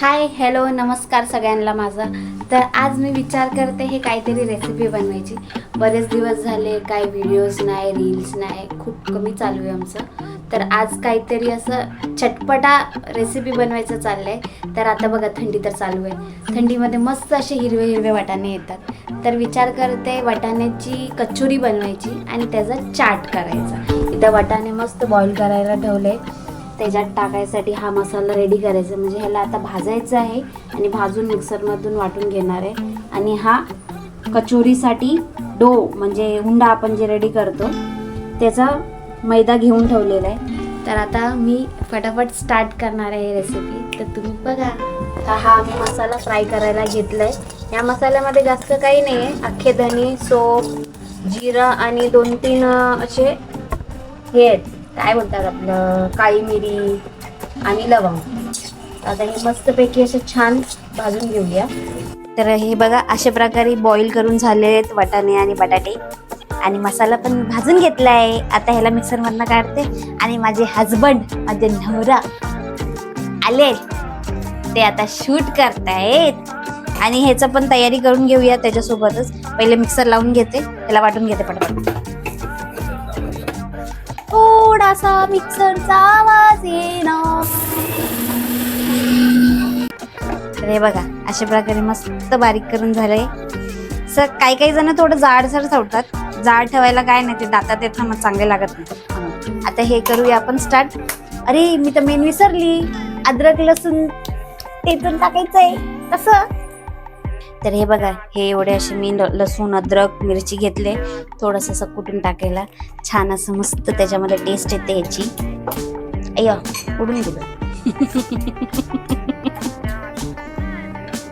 Hi hello नमस्कार सगळ्यांना माझा. तर आज मी विचार करते हे काहीतरी रेसिपी बनवायची. बरेच दिवस झाले काय व्हिडिओज नाही रील्स नाही खूप कमी चालू आहे आमचं. तर आज काहीतरी असं चटपटा रेसिपी बनवायचं चाललं आहे तर आता बघा थंडी तर चालू आहे. थंडीमध्ये मस्त असे हिरवे हिरवे वाटाणे येतात. तर विचार करते वाटाण्याची कचोरी बनवायची आणि त्याचा चाट करायचा. इथं वाटाणे मस्त बॉईल करायला ठेवले त्याच्यात टाकायसाठी हा मसाला रेडी करायचा. म्हणजे ह्याला आता भाजायचं आहे आणि भाजून मिक्सरमधून वाटून घेणार आहे. आणि हा कचोरीसाठी डो म्हणजे हुंडा आपण जे रेडी करतो त्याचा मैदा घेऊन ठेवलेला आहे. तर आता मी फटाफट स्टार्ट करणार आहे रेसिपी तर तुम्ही बघा हा हा मी मसाला फ्राय करायला घेतला आहे या मसाल्यामध्ये जास्त काही नाही आहे. अख्खे धने सोप जिरं आणि दोन तीन असे हे आहेत. काय बोलतात आपलं काळी मिरी आणि लवंग. आता हे मस्तपैकी असं छान भाजून घेऊया. तर हे बघा अशा प्रकारे बॉईल करून झाले आहेत वाटाणे आणि बटाटे. आणि मसाला पण भाजून घेतला आहे आता ह्याला मिक्सरमधनं काढते. आणि माझे हजबंड माझे नवरा आले ते आता शूट करतायत. आणि ह्याचं पण तयारी करून घेऊया त्याच्यासोबतच. पहिले मिक्सर लावून घेते. त्याला वाटून घेते पटपट. असा मिक्सरचा आवाज येणार बघा अशा प्रकारे मस्त बारीक करून झालंय. सर काही काही जण थोडं जाडसर ठेवतात जाड ठेवायला काय नाही ते दातात येत ना मग चांगले लागत नाही. आता हे करूया आपण स्टार्ट अरे मी तर मेन विसरली. अद्रक लसूण टेचून टाकायचंय. कसं तर हे बघा हे एवढे असे मी ल- लसूण अद्रक मिरची घेतले. थोडंसं असं कुटून टाकायला. छान असं मस्त त्याच्यामध्ये टेस्ट येते याची अय्या उडून गेलं.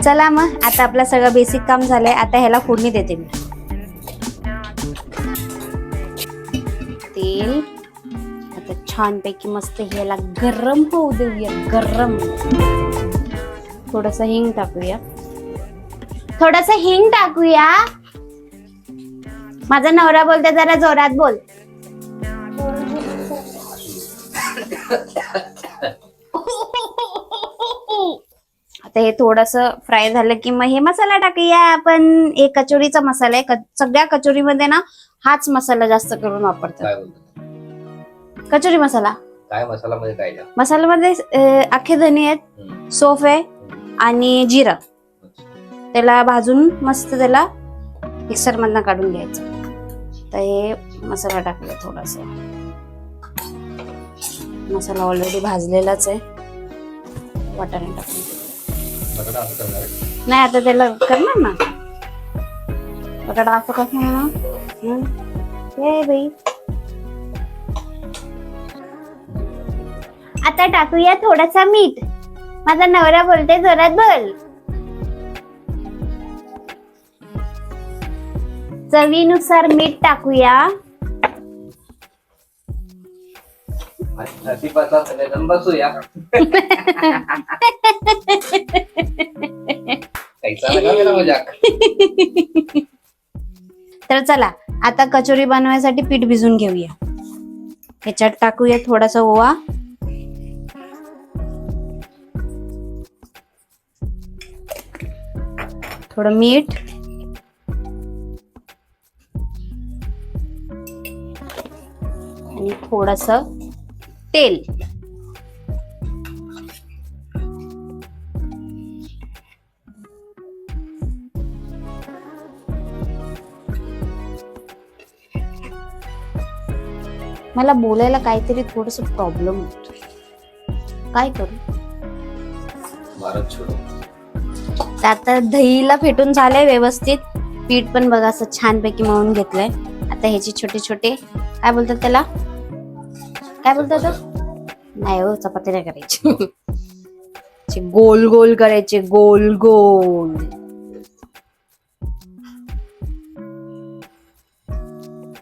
चला मग आता आपलं सगळं बेसिक काम झालंय. आता ह्याला फोडणी देते मी. तेल. आता छानपैकी मस्त ह्याला गरम होऊ देऊया गरम. थोडस हिंग टाकूया. थोडस हिंग टाकूया. माझा नवरा बोलते जरा जोरात बोल. आता हे थोडस फ्राय झालं की मग हे मसाला टाकूया. आपण एक कचोरीचा मसाला आहे. सगळ्या कचोरीमध्ये ना हाच मसाला जास्त करून बोलतात? कचोरी मसाला. काय मसाला मध्ये काय मसाल्यामध्ये अख्खे धने आहेत सोफ आहे आणि जिरं. त्याला भाजून मस्त त्याला मिक्सर मधनं काढून घ्यायचं. तर हे मसाला टाकूया थोडासा. मसाला ऑलरेडी भाजलेलाच आहे. वाटाणे टाकून. नाही आता त्याला करणार ना. बटाटा असं कसं म्हणा हं? ये बाई. आता टाकूया थोडासा मीठ. माझा नवरा बोलते जोरात बोल. चवीनुसार मीठ टाकूया. बसूया तर चला आता कचोरी बनवायसाठी पीठ भिजून घेऊया. ह्याच्यात टाकूया थोडासा ओवा. थोडं मीठ. आणि थोडस तेल. मला बोलायला काहीतरी थोडस प्रॉब्लेम होतो काय करू? आता दहीला फेटून झालंय व्यवस्थित. पीठ पण बघा असं छानपैकी मळून घेतलंय. आता ह्याचे छोटे छोटे काय बोलतात त्याला? काय बोलतात? नाही हो चपाती नाही करायची. गोल गोल करायचे गोल गोल.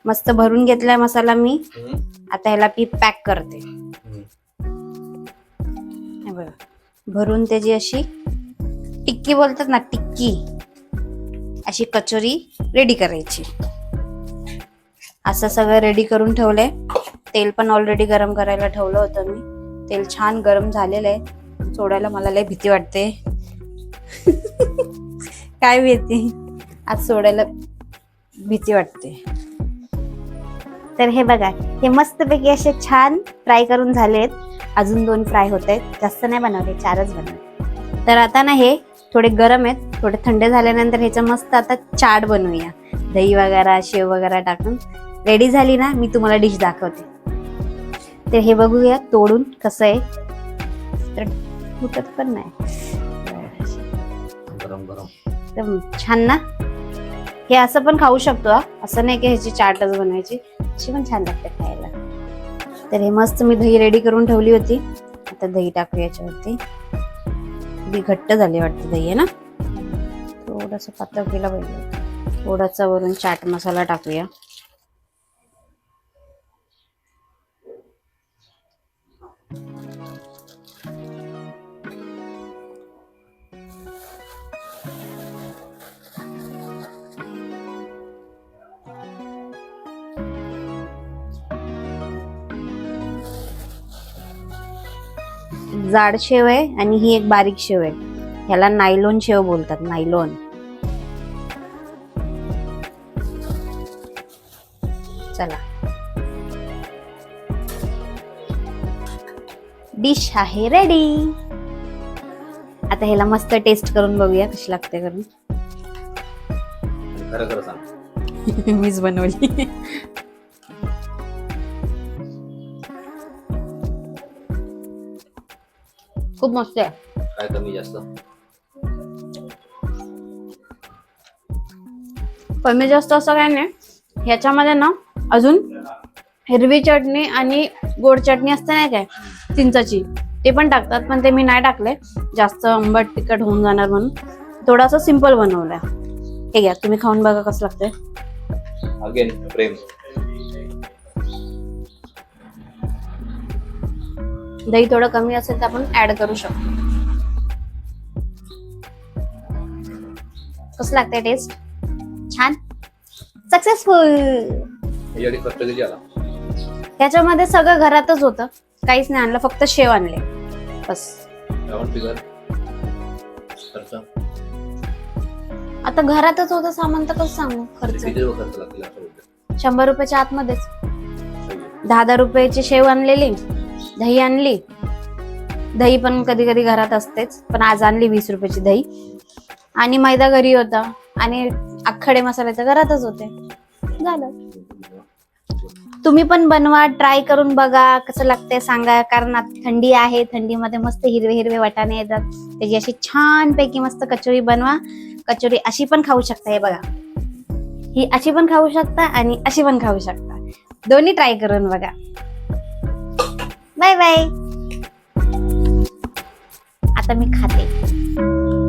मस्त भरून घेतलाय मसाला मी. आता ह्याला पी पॅक करते. बघा भरून त्याची अशी टिक्की बोलतात ना टिक्की. अशी कचोरी रेडी करायची. असं सगळं रेडी करून ठेवलंय. तेल पण ऑलरेडी गरम करायला ठेवलं होतं मी. तेल छान गरम झालेलं आहे. सोडायला मला लय भीती वाटते. काय भीती आज सोडायला भीती वाटते. तर हे बघा हे मस्तपैकी असे छान फ्राय करून झालेत. अजून दोन फ्राय होत आहेत. जास्त नाही बनवले चारच बनवले. तर आता ना हे थोडे गरम आहेत. थोडे थंड झाल्यानंतर ह्याचं मस्त आता चाट बनवूया. दही वगैरे शेव वगैरे टाकून. रेडी झाली ना मी तुम्हाला डिश दाखवते. तर हे बघूया तोडून कसं आहे. तर फुटत पण नाही. गरम गरम. एकदम छान ना. हे असं पण खाऊ शकतो. असं नाही की ह्याची चाटच बनवायची. अशी पण छान लागते खायला. तर हे मस्त मी दही रेडी करून ठेवली होती. आता दही टाकू याच्यावरती. घट्ट झाली वाटते दही आहे ना? थोडस पातळ केलं पाहिजे. थोडासा वरून चाट मसाला टाकूया. जाड शेव आहे आणि ही एक बारीक शेव आहे. ह्याला नायलोन शेव बोलतात नायलोन. चला. डिश आहे रेडी आता ह्याला मस्त टेस्ट करून बघूया कशी लागते करून. मीच बनवली. खूप मस्त आहे काय कमी जास्त कमी जास्त असं काय नाही ह्याच्यामध्ये ना अजून हिरवी चटणी आणि गोड चटणी असते नाही काय चिंचाची ते पण टाकतात पण ते मी नाही टाकले जास्त आंबट तिखट होऊन जाणार म्हणून थोडासा सिंपल बनवलाय हे घ्या तुम्ही खाऊन बघा कसं लागतंय अगेन प्रेम दही थोडं कमी असेल तर आपण ऍड करू शकतो. कसं लागतंय टेस्ट छान. सक्सेसफुल ह्याच्यामध्ये सगळं घरातच होतं. काहीच नाही आणलं फक्त शेव आणले. बस. आता घरातच होतं सामान तर कसं सांगू? खर्च. शंभर रुपयाच्या आतमध्येच. दहा दहा रुपयाची शेव आणलेली. दही आणली. दही पण कधी कधी घरात असतेच पण आज आणली वीस रुपयाची दही. आणि मैदा घरी होता आणि आखडे मसाले तर घरातच होते. झालं. तुम्ही पण बनवा ट्राय करून बघा कसं लागतंय सांगा कारण थंडी आहे थंडीमध्ये मस्त हिरवे हिरवे वाटाणे येतात. त्याची अशी छान पैकी मस्त कचोरी बनवा. कचोरी अशी पण खाऊ शकता हे बघा. ही अशी पण खाऊ शकता आणि अशी पण खाऊ शकता. दोन्ही ट्राय करून बघा. Bye bye. आता मी खाते.